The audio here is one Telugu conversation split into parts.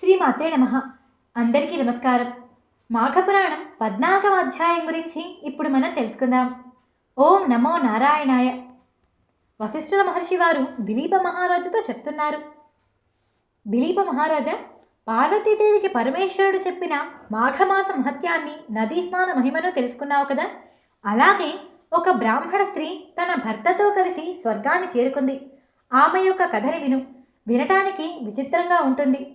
శ్రీమాత్రే నమ. అందరికీ నమస్కారం. మాఘపురాణం పద్నాలుగవ అధ్యాయం గురించి ఇప్పుడు మనం తెలుసుకుందాం. ఓం నమో నారాయణాయ. వశిష్ఠుల మహర్షి వారు దిలీప మహారాజుతో చెప్తున్నారు. దిలీప మహారాజా పార్వతీదేవికి పరమేశ్వరుడు చెప్పిన మాఘమాస మహత్యాన్ని నదీ స్నాన మహిమను తెలుసుకున్నావు కదా? అలాగే ఒక బ్రాహ్మణ స్త్రీ తన భర్తతో కలిసి స్వర్గాన్ని చేరుకుంది. ఆమె యొక్క కథని విను. వినటానికి విచిత్రంగా ఉంటుంది.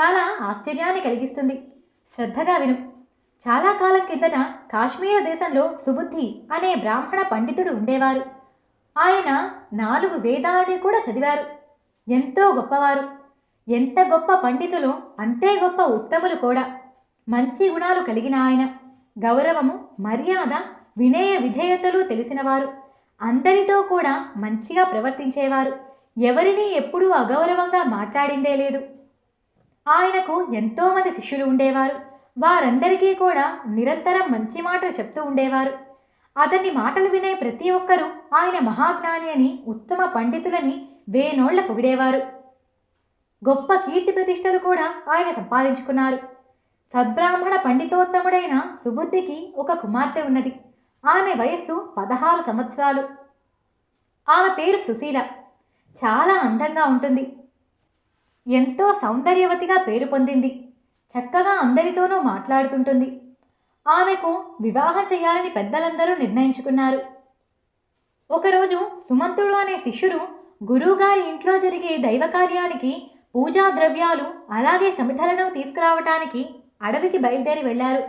చాలా ఆశ్చర్యాన్ని కలిగిస్తుంది. శ్రద్ధగా విను. చాలా కాలం కిందట కాశ్మీర దేశంలో సుబుద్ధి అనే బ్రాహ్మణ పండితుడు ఉండేవారు. ఆయన నాలుగు వేదాలని కూడా చదివారు. ఎంతో గొప్పవారు. ఎంత గొప్ప పండితులు అంతే గొప్ప ఉత్తములు కూడా. మంచి గుణాలు కలిగిన ఆయన. గౌరవము మర్యాద వినయ విధేయతలు తెలిసినవారు. అందరితో కూడా మంచిగా ప్రవర్తించేవారు. ఎవరిని ఎప్పుడూ అగౌరవంగా మాట్లాడిందే లేదు. ఆయనకు ఎంతోమంది శిష్యులు ఉండేవారు. వారందరికీ కూడా నిరంతరం మంచి మాటలు చెప్తూ ఉండేవారు. అతని మాటలు వినే ప్రతి ఒక్కరూ ఆయన మహాజ్ఞాని అని ఉత్తమ పండితులని వేనోళ్ళ పొగిడేవారు. గొప్ప కీర్తి ప్రతిష్టలు కూడా ఆయన సంపాదించుకున్నారు. సద్బ్రాహ్మణ పండితోత్తముడైన సుబుద్ధికి ఒక కుమార్తె ఉన్నది. ఆమె వయస్సు పదహారు సంవత్సరాలు. ఆమె పేరు సుశీల. చాలా అందంగా ఉంటుంది. ఎంతో సౌందర్యవతిగా పేరు పొందింది. చక్కగా అందరితోనూ మాట్లాడుతుంటుంది. ఆమెకు వివాహం చేయాలని పెద్దలందరూ నిర్ణయించుకున్నారు. ఒకరోజు సుమంతుడు అనే శిష్యుడు గురువుగారి ఇంట్లో జరిగే దైవ కార్యానికి పూజా ద్రవ్యాలు అలాగే సమిధలను తీసుకురావటానికి అడవికి బయలుదేరి వెళ్ళారు.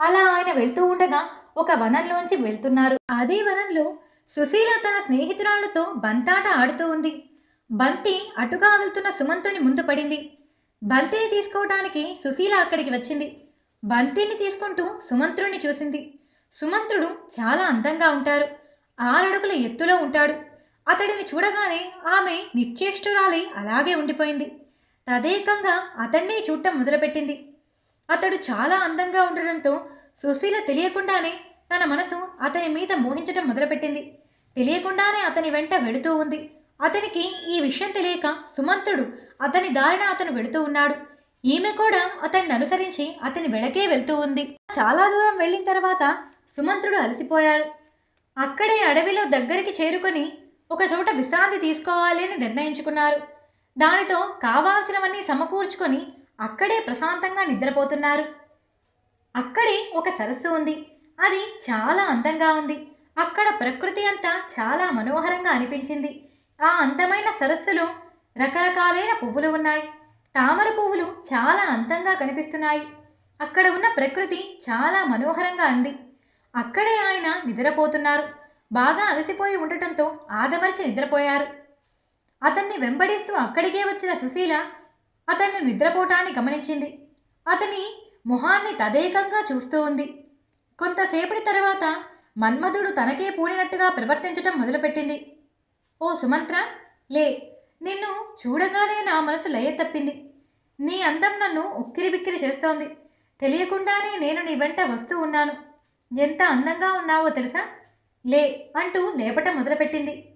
అలా ఆయన వెళ్తూ ఉండగా ఒక వనంలోంచి వెళ్తున్నారు. అదే వనంలో సుశీల తన స్నేహితురాళ్ళతో బంతాట ఆడుతూ ఉంది. బంతి అటుగా వెళ్తున్న సుమంతుని ముందు పడింది. బంతిని తీసుకోవటానికి సుశీల అక్కడికి వచ్చింది. బంతిని తీసుకుంటూ సుమంత్రుణ్ణి చూసింది. సుమంత్రుడు చాలా అందంగా ఉంటారు. ఆరడుగుల ఎత్తులో ఉంటాడు. అతడిని చూడగానే ఆమె నిశ్చేష్టురాలి అలాగే ఉండిపోయింది. తదేకంగా అతన్నే చూడటం మొదలుపెట్టింది. అతడు చాలా అందంగా ఉండడంతో సుశీల తెలియకుండానే తన మనసు అతని మీద మోహించడం మొదలుపెట్టింది. తెలియకుండానే అతని వెంట వెళుతూ ఉంది. అతనికి ఈ విషయం తెలియక సుమంతుడు అతని దారిన అతను వెళుతూ ఉన్నాడు. ఈమె కూడా అతన్ని అనుసరించి అతని వెనకే వెళ్తూ ఉంది. చాలా దూరం వెళ్ళిన తర్వాత సుమంతుడు అలసిపోయాడు. అక్కడే అడవిలో దగ్గరికి చేరుకొని ఒక చోట విశ్రాంతి తీసుకోవాలి అని నిర్ణయించుకున్నారు. దానితో కావాల్సినవన్నీ సమకూర్చుకొని అక్కడే ప్రశాంతంగా నిద్రపోతున్నారు. అక్కడే ఒక సరస్సు ఉంది. అది చాలా అందంగా ఉంది. అక్కడ ప్రకృతి అంతా చాలా మనోహరంగా అనిపించింది. ఆ అందమైన సరస్సులో రకరకాలైన పువ్వులు ఉన్నాయి. తామర పువ్వులు చాలా అందంగా కనిపిస్తున్నాయి. అక్కడ ఉన్న ప్రకృతి చాలా మనోహరంగా ఉంది. అక్కడే ఆయన నిద్రపోతున్నారు. బాగా అలసిపోయి ఉండటంతో ఆదమర్చి నిద్రపోయారు. అతన్ని వెంబడిస్తూ అక్కడికే వచ్చిన సుశీల అతన్ని నిద్రపోవటాన్ని గమనించింది. అతని మొహాన్ని తదేకంగా చూస్తూ ఉంది. కొంతసేపటి తర్వాత మన్మధుడు తనకే పూనినట్టుగా ప్రవర్తించటం మొదలుపెట్టింది. ఓ సుమంత్ర లే నిన్ను చూడగానే నా మనసు లయ తప్పింది. నీ అందం నన్ను ఉక్కిరి బిక్కిరి చేస్తోంది. తెలియకుండానే నేను నీ వెంట వస్తూ ఉన్నాను. ఎంత అందంగా ఉన్నావో తెలుసా? లే అంటూ లేపటం మొదలుపెట్టింది.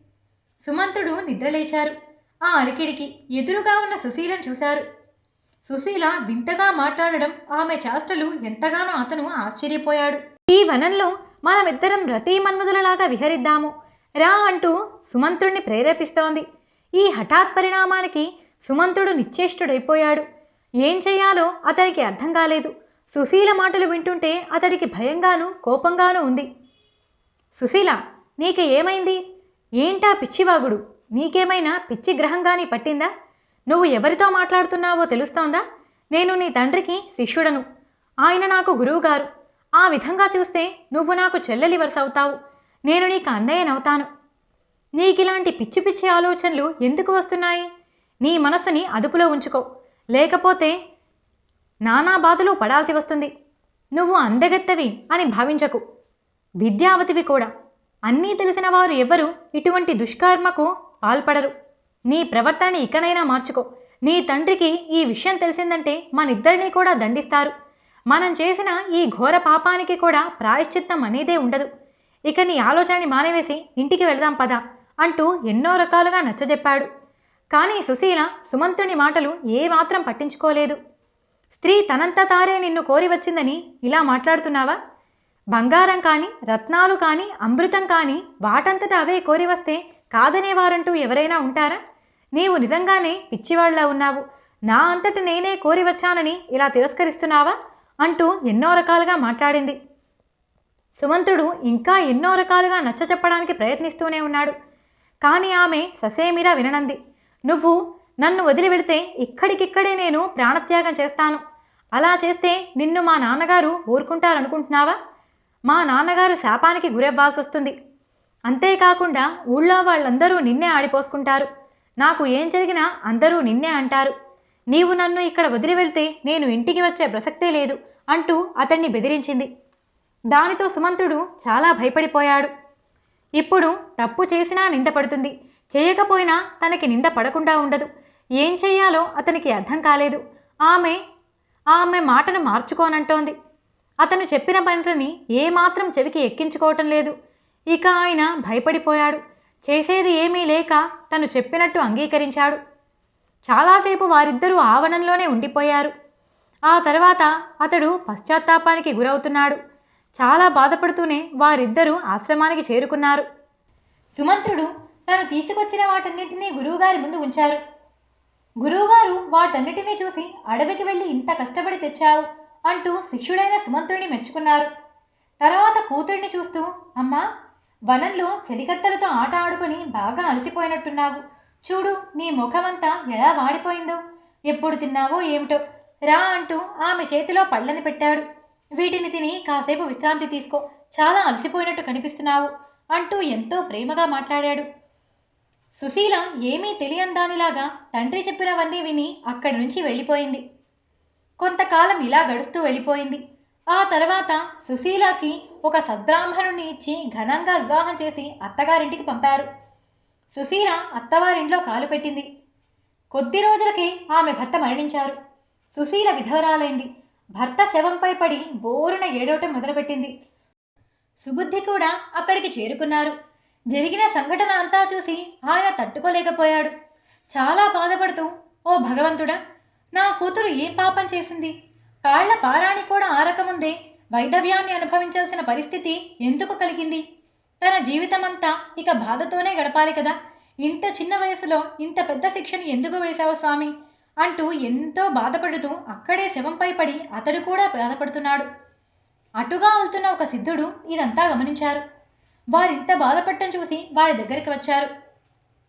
సుమంతుడు నిద్రలేచారు. ఆ అలికిడికి ఎదురుగా ఉన్న సుశీలను చూశారు. సుశీల వింతగా మాట్లాడడం ఆమె చేష్టలు ఎంతగానో అతను ఆశ్చర్యపోయాడు. ఈ వనంలో మనమిద్దరం రతీ మన్మధులలాగా విహరిద్దాము. రా అంటూ సుమంత్రుణ్ణి ప్రేరేపిస్తోంది. ఈ హఠాత్ పరిణామానికి సుమంతుడు నిశ్చేష్టుడైపోయాడు. ఏం చేయాలో అతనికి అర్థం కాలేదు. సుశీల మాటలు వింటుంటే అతడికి భయంగాను కోపంగాను ఉంది. సుశీల నీకు ఏమైంది? ఏంటా పిచ్చివాగుడు? నీకేమైనా పిచ్చి గ్రహంగాని పట్టిందా? నువ్వు ఎవరితో మాట్లాడుతున్నావో తెలుస్తోందా? నేను నీ తండ్రికి శిష్యుడను. ఆయన నాకు గురువుగారు. ఆ విధంగా చూస్తే నువ్వు నాకు చెల్లెలి వరుస అవుతావు నేను నీకు అన్నయ్యనవుతాను. నీకిలాంటి పిచ్చి పిచ్చి ఆలోచనలు ఎందుకు వస్తున్నాయి? నీ మనసుని అదుపులో ఉంచుకో. లేకపోతే నానా బాధలు పడాల్సి వస్తుంది. నువ్వు అందగత్తవి అని భావించకు. విద్యావతివి కూడా. అన్నీ తెలిసిన వారు ఎవరు ఇటువంటి దుష్కర్మకు పాల్పడరు. నీ ప్రవర్తనని ఇకనైనా మార్చుకో. నీ తండ్రికి ఈ విషయం తెలిసిందంటే మనిద్దరినీ కూడా దండిస్తారు. మనం చేసిన ఈ ఘోర పాపానికి కూడా ప్రాయశ్చిత్తం అనేదే ఉండదు. ఇక నీ ఆలోచనని మానేవేసి ఇంటికి వెళదాం పద. అంటూ ఎన్నో రకాలుగా నచ్చజెప్పాడు. కానీ సుశీల సుమంతుని మాటలు ఏమాత్రం పట్టించుకోలేదు. స్త్రీ తనంత తారే నిన్ను కోరి వచ్చిందని ఇలా మాట్లాడుతున్నావా? బంగారం కానీ రత్నాలు కానీ అమృతం కానీ వాటంతట అవే కోరి వస్తే కాదనేవారంటూ ఎవరైనా ఉంటారా? నీవు నిజంగానే పిచ్చివాళ్ళా ఉన్నావు. నా అంతట నేనే కోరి వచ్చానని ఇలా తిరస్కరిస్తున్నావా? అంటూ ఎన్నో రకాలుగా మాట్లాడింది. సుమంతుడు ఇంకా ఎన్నో రకాలుగా నచ్చచెప్పడానికి ప్రయత్నిస్తూనే ఉన్నాడు. కానీ ఆమె ససేమిరా విననంది. నువ్వు నన్ను వదిలివెడితే ఇక్కడికిక్కడే నేను ప్రాణత్యాగం చేస్తాను. అలా చేస్తే నిన్ను మా నాన్నగారు ఊరుకుంటారనుకుంటున్నావా? మా నాన్నగారు శాపానికి గురవ్వాల్సి వస్తుంది అంతేకాకుండా ఊళ్ళో వాళ్ళందరూ నిన్నే ఆడిపోసుకుంటారు. నాకు ఏం జరిగినా అందరూ నిన్నే అంటారు. నీవు నన్ను ఇక్కడ వదిలి వెళ్తే నేను ఇంటికి వచ్చే ప్రసక్తే లేదు అంటూ అతన్ని బెదిరించింది. దానితో సుమంతుడు చాలా భయపడిపోయాడు. ఇప్పుడు తప్పు చేసినా నిందపడుతుంది చేయకపోయినా తనకి నింద పడకుండా ఉండదు. ఏం చెయ్యాలో అతనికి అర్థం కాలేదు. ఆమె ఆమె మాటను మార్చుకోనంటోంది. అతను చెప్పిన పనిని ఏమాత్రం చెవికి ఎక్కించుకోవటం లేదు. ఇక ఆయన భయపడిపోయాడు. చేసేది ఏమీ లేక తను చెప్పినట్టు అంగీకరించాడు. చాలాసేపు వారిద్దరూ ఆవరణంలోనే ఉండిపోయారు. ఆ తర్వాత అతడు పశ్చాత్తాపానికి గురవుతున్నాడు. చాలా బాధపడుతూనే వారిద్దరూ ఆశ్రమానికి చేరుకున్నారు. సుమంత్రుడు తను తీసుకొచ్చిన వాటన్నిటినీ గురువుగారి ముందు ఉంచారు. గురువుగారు వాటన్నిటినీ చూసి అడవికి వెళ్ళి ఇంత కష్టపడి తెచ్చావు అంటూ శిష్యుడైన సుమంత్రుడిని మెచ్చుకున్నారు. తర్వాత కూతురిని చూస్తూ అమ్మా వనంలో చెలికత్తలతో ఆట ఆడుకుని బాగా అలసిపోయినట్టున్నావు. చూడు నీ ముఖమంతా ఎలా వాడిపోయిందో. ఎప్పుడు తిన్నావో ఏమిటో. రా అంటూ ఆమె చేతిలో పళ్ళని పెట్టాడు. వీటిని తిని కాసేపు విశ్రాంతి తీసుకో. చాలా అలసిపోయినట్టు కనిపిస్తున్నావు అంటూ ఎంతో ప్రేమగా మాట్లాడాడు. సుశీల ఏమీ తెలియని దానిలాగా తండ్రి చెప్పినవన్నీ విని అక్కడి నుంచి వెళ్ళిపోయింది. కొంతకాలం ఇలా గడుస్తూ వెళ్ళిపోయింది. ఆ తర్వాత సుశీలకి ఒక సద్బ్రాహ్మణుని ఇచ్చి ఘనంగా వివాహం చేసి అత్తగారింటికి పంపారు. సుశీల అత్తవారింట్లో కాలు పెట్టింది. కొద్ది రోజులకే ఆమె భర్త మరణించారు. సుశీల విధవరాలైంది. భర్త శవంపై పడి బోరున ఏడవటం మొదలుపెట్టింది. సుబుద్ధి కూడా అక్కడికి చేరుకున్నారు. జరిగిన సంఘటన అంతా చూసి ఆయన తట్టుకోలేకపోయాడు. చాలా బాధపడుతూ ఓ భగవంతుడా నా కూతురు ఏం పాపం చేసింది? కాళ్ళ పారాణి కూడా ఆరకముందే వైధవ్యాన్ని అనుభవించాల్సిన పరిస్థితి ఎందుకు కలిగింది? తన జీవితమంతా ఇక బాధతోనే గడపాలి కదా. ఇంత చిన్న వయసులో ఇంత పెద్ద శిక్షను ఎందుకు వేశావు స్వామి? అంటూ ఎంతో బాధపడుతూ అక్కడే శవంపై పడి అతడు కూడా బాధపడుతున్నాడు. అటుగా వెళ్తున్న ఒక సిద్ధుడు ఇదంతా గమనించారు. వారింత బాధపడటం చూసి వారి దగ్గరికి వచ్చారు.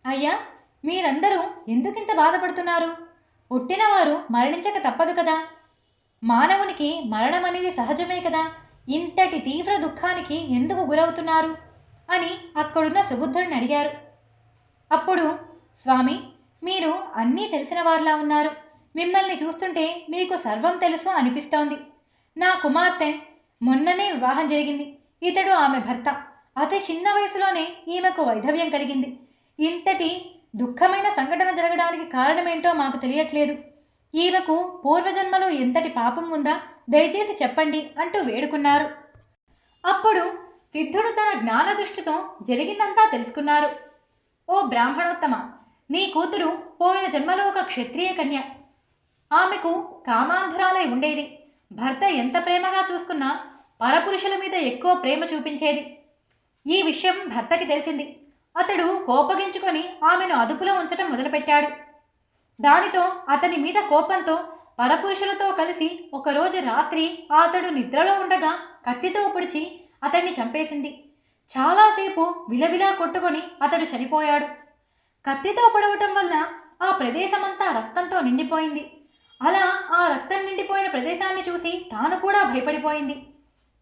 అయ్యా మీరందరూ ఎందుకింత బాధపడుతున్నారు? పుట్టినవారు మరణించక తప్పదు కదా? మానవునికి మరణం అనేది సహజమే కదా? ఇంతటి తీవ్ర దుఃఖానికి ఎందుకు గురవుతున్నారు? అని అక్కడున్న సుబుద్ధుడిని అడిగారు. అప్పుడు స్వామి మీరు అన్నీ తెలిసిన వారిలా ఉన్నారు. మిమ్మల్ని చూస్తుంటే మీకు సర్వం తెలుసు అనిపిస్తోంది. నా కుమార్తె మొన్ననే వివాహం జరిగింది. ఇతడు ఆమె భర్త. అతి చిన్న వయసులోనే ఈమెకు వైధవ్యం కలిగింది. ఇంతటి దుఃఖమైన సంఘటన జరగడానికి కారణమేంటో మాకు తెలియట్లేదు. ఈమెకు పూర్వజన్మలో ఎంతటి పాపం ఉందా దయచేసి చెప్పండి అంటూ వేడుకున్నారు. అప్పుడు సిద్ధుడు తన జ్ఞాన దృష్టితో జరిగిందంతా తెలుసుకున్నారు. ఓ బ్రాహ్మణోత్తమ నీ కూతురు పోయిన జన్మలో ఒక క్షత్రియ కన్య. ఆమెకు కామాంధురాలై ఉండేది. భర్త ఎంత ప్రేమగా చూసుకున్నా పరపురుషుల మీద ఎక్కువ ప్రేమ చూపించేది. ఈ విషయం భర్తకి తెలిసింది. అతడు కోపగించుకొని ఆమెను అదుపులో ఉంచటం మొదలుపెట్టాడు. దానితో అతని మీద కోపంతో పరపురుషులతో కలిసి ఒకరోజు రాత్రి అతడు నిద్రలో ఉండగా కత్తితో పొడిచి అతన్ని చంపేసింది. చాలాసేపు విలవిలా కొట్టుకొని అతడు చనిపోయాడు. కత్తితో పొడవటం వల్ల ఆ ప్రదేశమంతా రక్తంతో నిండిపోయింది. అలా ఆ రక్తం నిండిపోయిన ప్రదేశాన్ని చూసి తాను కూడా భయపడిపోయింది.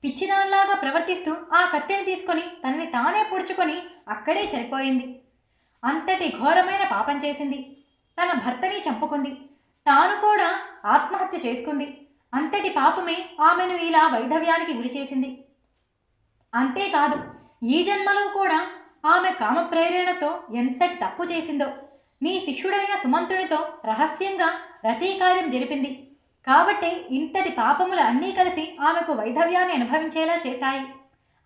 పిచ్చిదానిలాగా ప్రవర్తిస్తూ ఆ కత్తిని తీసుకొని తనని తానే పొడుచుకొని అక్కడే చనిపోయింది. అంతటి ఘోరమైన పాపం చేసింది. తన భర్తని చంపుకుంది. తాను కూడా ఆత్మహత్య చేసుకుంది. అంతటి పాపమే ఆమెను ఇలా వైధవ్యానికి గురి చేసింది అంతేకాదు ఈ జన్మలో కూడా ఆమె కామ ప్రేరణతో ఎంతటి తప్పు చేసిందో నీ శిష్యుడైన సుమంతునితో రహస్యంగా రతీకార్యం జరిపింది. కాబట్టే ఇంతటి పాపములు అన్నీ కలిసి ఆమెకు వైధవ్యాన్ని అనుభవించేలా చేశాయి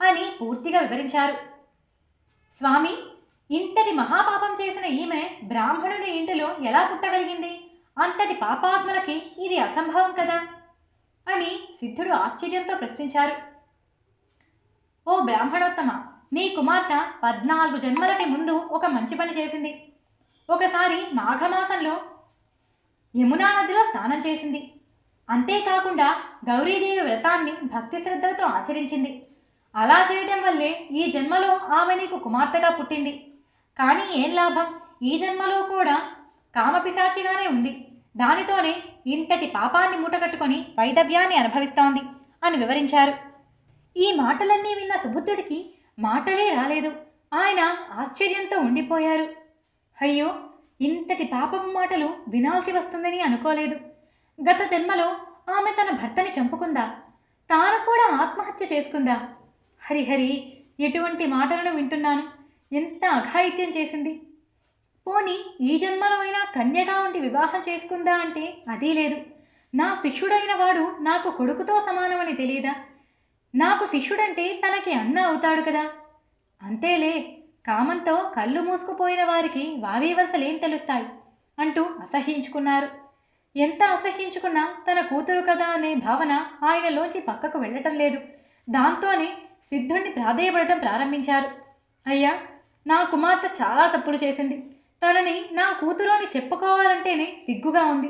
అని పూర్తిగా వివరించారు. స్వామి ఇంతటి మహాపాపం చేసిన ఈమె బ్రాహ్మణుని ఇంటిలో ఎలా పుట్టగలిగింది? అంతటి పాపాత్మలకి ఇది అసంభవం కదా? అని సిద్ధుడు ఆశ్చర్యంతో ప్రశ్నించారు. ఓ బ్రాహ్మణోత్తమ నీ కుమార్తె పద్నాలుగు జన్మలకి ముందు ఒక మంచి పని చేసింది. ఒకసారి మాఘమాసంలో యమునా నదిలో స్నానం చేసింది. అంతేకాకుండా గౌరీదేవి వ్రతాన్ని భక్తి శ్రద్ధలతో ఆచరించింది. అలా చేయడం వల్లే ఈ జన్మలో ఆమె నీకు కుమార్తెగా పుట్టింది. కానీ ఏం లాభం? ఈ జన్మలో కూడా కామపిశాచిగానే ఉంది. దానితోనే ఇంతటి పాపాన్ని మూటగట్టుకొని వైదవ్యాన్ని అనుభవిస్తోంది అని వివరించారు. ఈ మాటలన్నీ విన్న సుబుద్ధుడికి మాటలే రాలేదు. ఆయన ఆశ్చర్యంతో ఉండిపోయారు. అయ్యో ఇంతటి పాపపు మాటలు వినాల్సి వస్తుందని అనుకోలేదు. గత జన్మలో ఆమె తన భర్తని చంపుకుందా? తాను కూడా ఆత్మహత్య చేసుకుందా? హరిహరి ఎటువంటి మాటలను వింటున్నాను? ఎంత అఘాయిత్యం చేసింది. పోని ఈ జన్మలో అయినా కన్యగా ఉండి వివాహం చేసుకుందా అంటే అదీ లేదు. నా శిష్యుడైన వాడు నాకు కొడుకుతో సమానమని తెలియదా? నాకు శిష్యుడంటే తనకి అన్న అవుతాడు కదా. అంతేలే కామంతో కళ్ళు మూసుకుపోయిన వారికి వావి తెలుస్తాయి అంటూ అసహ్యించుకున్నారు. ఎంత అసహ్యించుకున్నా తన కూతురు కదా అనే భావన ఆయనలోంచి పక్కకు వెళ్ళటం లేదు. దాంతోనే సిద్ధుణ్ణి ప్రాధేయపడటం ప్రారంభించారు. అయ్యా నా కుమార్తె చాలా తప్పులు చేసింది. తనని నా కూతురు అని చెప్పుకోవాలంటేనే సిగ్గుగా ఉంది.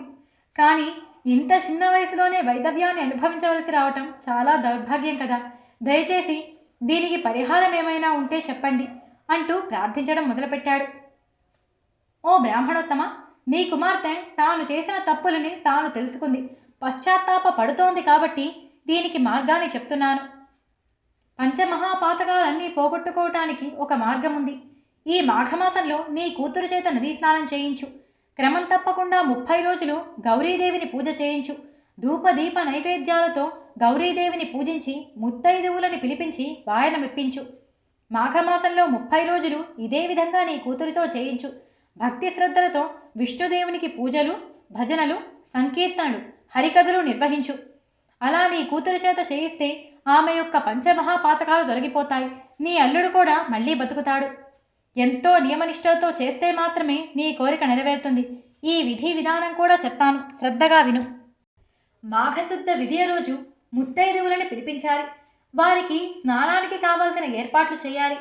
కానీ ఇంత చిన్న వయసులోనే వైదవ్యాన్ని అనుభవించవలసి రావటం చాలా దౌర్భాగ్యం కదా. దయచేసి దీనికి పరిహారం ఏమైనా ఉంటే చెప్పండి అంటూ ప్రార్థించడం మొదలుపెట్టాడు. ఓ బ్రాహ్మణోత్తమ నీ కుమార్తె తాను చేసిన తప్పులని తాను తెలుసుకుంది. పశ్చాత్తాప పడుతోంది కాబట్టి దీనికి మార్గాన్ని చెప్తున్నాను. పంచమహాపాతకాలన్నీ పోగొట్టుకోవటానికి ఒక మార్గం ఉంది ఈ మాఘమాసంలో నీ కూతురు చేత నదీ స్నానం చేయించు. క్రమం తప్పకుండా ముప్పై రోజులు గౌరీదేవిని పూజ చేయించు. ధూపదీప నైవేద్యాలతో గౌరీదేవిని పూజించి ముత్తైదువులని పిలిపించి వాయనమిప్పించు మాఘమాసంలో ముప్పై రోజులు ఇదే విధంగా నీ కూతురితో చేయించు. భక్తి శ్రద్ధలతో విష్ణుదేవునికి పూజలు భజనలు సంకీర్తనలు హరికథలు నిర్వహించు. అలా నీ కూతురు చేత చేయిస్తే ఆమె యొక్క పంచమహాపాతకాలు దొరికిపోతాయి నీ అల్లుడు కూడా మళ్ళీ బతుకుతాడు. ఎంతో నియమనిష్టలతో చేస్తే మాత్రమే నీ కోరిక నెరవేరుతుంది. ఈ విధి విధానం కూడా చెప్తాను. శ్రద్ధగా విను. మాఘశుద్ధ విధియ రోజు ముత్తైదువులను పిలిపించాలి. వారికి స్నానానికి కావలసిన ఏర్పాట్లు చేయాలి.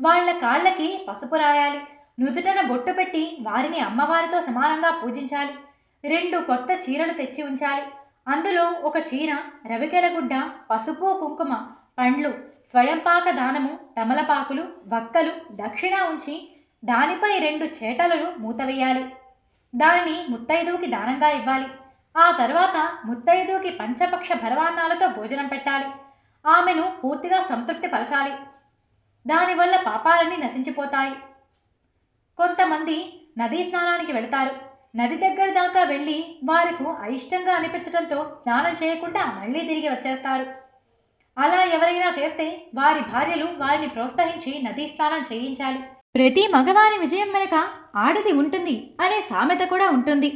వాళ్ళ కాళ్ళకి పసుపు రాయాలి. నుదుటన బొట్టు పెట్టి వారిని అమ్మవారితో సమానంగా పూజించాలి. రెండు కొత్త చీరలు తెచ్చి ఉంచాలి. అందులో ఒక చీర రవికెల గుడ్డ పసుపు కుంకుమ పండ్లు స్వయంపాక దానము తమలపాకులు వక్కలు దక్షిణ ఉంచి దానిపై రెండు చేటలను మూతవేయాలి. దానిని ముత్తైదువుకి దానంగా ఇవ్వాలి. ఆ తర్వాత ముత్తైదువుకి పంచపక్ష భరవాన్నాలతో భోజనం పెట్టాలి. ఆమెను పూర్తిగా సంతృప్తి పరచాలి. దానివల్ల పాపాలన్నీ నశించిపోతాయి. కొంతమంది నదీ స్నానానికి వెళతారు. నది దగ్గర దాకా వెళ్ళి వారికి అయిష్టంగా అనిపించడంతో స్నానం చేయకుండా మళ్ళీ తిరిగి వచ్చేస్తారు. అలా ఎవరైనా చేస్తే వారి భార్యలు వారిని ప్రోత్సహించి నదీ స్నానం చేయించాలి. ప్రతి మగవారి విజయం వెనుక ఆడది ఉంటుంది అనే సామెత కూడా ఉంటుంది.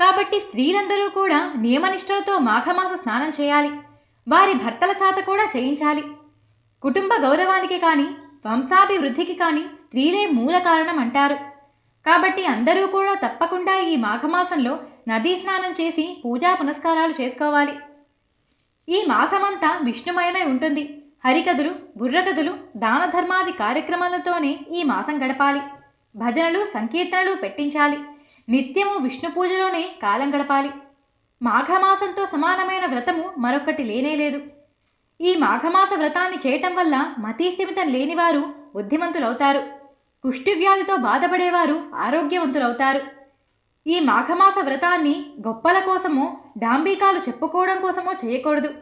కాబట్టి స్త్రీలందరూ కూడా నియమనిష్టలతో మాఘమాస స్నానం చేయాలి. వారి భర్తల చేత కూడా చేయించాలి. కుటుంబ గౌరవానికి కానీ వంశాభివృద్ధికి కానీ స్త్రీలే మూల కారణం అంటారు. కాబట్టి అందరూ కూడా తప్పకుండా ఈ మాఘమాసంలో నదీ స్నానం చేసి పూజా పునస్కారాలు చేసుకోవాలి. ఈ మాసమంతా విష్ణుమయమై ఉంటుంది. హరికథలు బుర్రకథలు దాన ధర్మాది కార్యక్రమాలతోనే ఈ మాసం గడపాలి. భజనలు సంకీర్తనలు పెట్టించాలి. నిత్యము విష్ణు పూజలోనే కాలం గడపాలి. మాఘమాసంతో సమానమైన వ్రతము మరొకటి లేనే లేదు. ఈ మాఘమాస వ్రతాన్ని చేయటం వల్ల మతీస్థిమితం లేనివారు బుద్ధిమంతులవుతారు. కుష్టివ్యాధితో బాధపడేవారు ఆరోగ్యవంతులవుతారు. ఈ మాఘమాస వ్రతాన్ని గొప్పల కోసమో డాంబికాలు చెప్పుకోవడం కోసమో చేయకూడదు.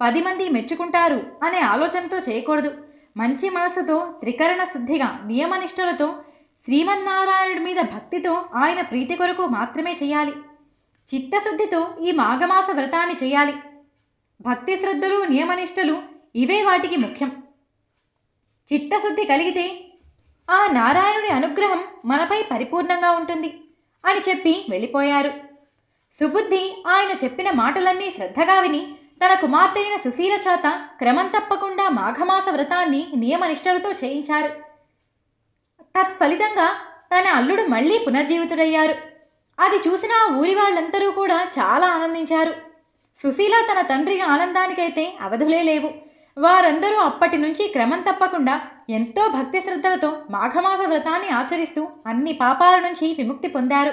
పది మంది మెచ్చుకుంటారు అనే ఆలోచనతో చేయకూడదు. మంచి మనసుతో త్రికరణ శుద్ధిగా నియమనిష్టలతో శ్రీమన్నారాయణుడి మీద భక్తితో ఆయన ప్రీతి కొరకు మాత్రమే చేయాలి. చిత్తశుద్ధితో ఈ మాఘమాస వ్రతాన్ని చేయాలి. భక్తి శ్రద్ధలు నియమనిష్టలు ఇవే వాటికి ముఖ్యం. చిత్తశుద్ధి కలిగితే ఆ నారాయణుడి అనుగ్రహం మనపై పరిపూర్ణంగా ఉంటుంది అని చెప్పి వెళ్ళిపోయారు. సుబుద్ధి ఆయన చెప్పిన మాటలన్నీ శ్రద్ధగా విని తన కుమార్తె అయిన సుశీల చేత క్రమం తప్పకుండా మాఘమాస వ్రతాన్ని నియమనిష్టలతో చేయించారు. తత్ఫలితంగా తన అల్లుడు మళ్ళీ పునర్జీవితుడయ్యారు. అది చూసిన ఊరి వాళ్ళందరూ కూడా చాలా ఆనందించారు. సుశీల తన తండ్రి ఆనందానికైతే అవధులే లేవు. వారందరూ అప్పటి నుంచి క్రమం తప్పకుండా ఎంతో భక్తి శ్రద్ధలతో మాఘమాస వ్రతాన్ని ఆచరిస్తూ అన్ని పాపాల నుంచి విముక్తి పొందారు.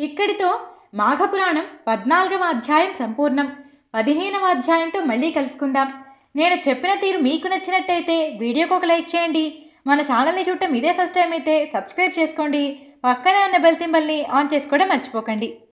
ఇక్కడితో మాఘపురాణం పద్నాలుగవ అధ్యాయం సంపూర్ణం. పదిహేనవ అధ్యాయంతో మళ్ళీ కలుసుకుందాం. నేను చెప్పిన తీరు మీకు నచ్చినట్టయితే వీడియోకి ఒక లైక్ చేయండి. మన ఛానల్ని చూడటం ఇదే ఫస్ట్ టైం అయితే సబ్స్క్రైబ్ చేసుకోండి. పక్కనే ఉన్న బెల్ సింబల్ని ఆన్ చేసుకోవడం మర్చిపోకండి.